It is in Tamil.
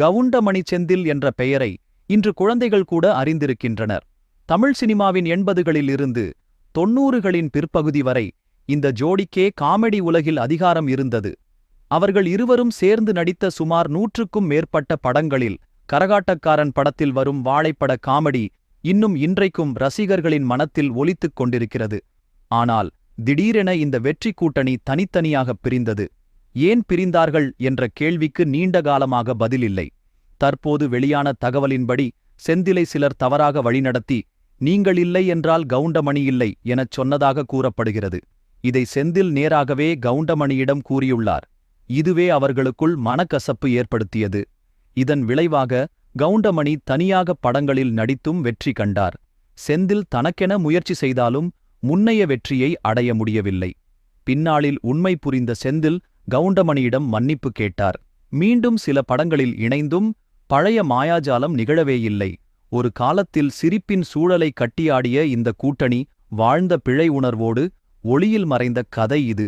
கவுண்டமணி செந்தில் என்ற பெயரை இன்று குழந்தைகள் கூட அறிந்திருக்கின்றனர். தமிழ் சினிமாவின் எண்பதுகளில் இருந்து தொன்னூறுகளின் பிற்பகுதி வரை இந்த ஜோடிக்கே காமெடி உலகில் அதிகாரம் இருந்தது. அவர்கள் இருவரும் சேர்ந்து நடித்த சுமார் நூற்றுக்கும் மேற்பட்ட படங்களில் கரகாட்டக்காரன் படத்தில் வரும் வாழைப்பட காமெடி இன்னும் இன்றைக்கும் ரசிகர்களின் மனத்தில் ஒலித்துக் கொண்டிருக்கிறது. ஆனால் திடீரென இந்த வெற்றி கூட்டணி தனித்தனியாகப் பிரிந்தது. ஏன் பிரிந்தார்கள் என்ற கேள்விக்கு நீண்ட காலமாக பதிலில்லை. தற்போது வெளியான தகவலின்படி செந்திலை சிலர் தவறாக வழிநடத்தி நீங்கள் இல்லை என்றால் கவுண்டமணி இல்லை எனச் சொன்னதாக கூறப்படுகிறது. இதை செந்தில் நேராகவே கவுண்டமணியிடம் கூறியுள்ளார். இதுவே அவர்களுக்குள் மனக்கசப்பு ஏற்படுத்தியது. இதன் விளைவாக கவுண்டமணி தனியாக படங்களில் நடித்தும் வெற்றி கண்டார். செந்தில் தனக்கென முயற்சி செய்தாலும் முன்னைய வெற்றியை அடைய முடியவில்லை. பின்னாளில் உண்மை புரிந்த செந்தில் கவுண்டமணியிடம் மன்னிப்பு கேட்டார். மீண்டும் சில படங்களில் இணைந்தும் பழைய மாயாஜாலம் நிகழவேயில்லை. ஒரு காலத்தில் சிரிப்பின் சூழலை கட்டியாடிய இந்த கூட்டணி வாழ்ந்த பிழை உணர்வோடு ஒளியில் மறைந்த கதை இது.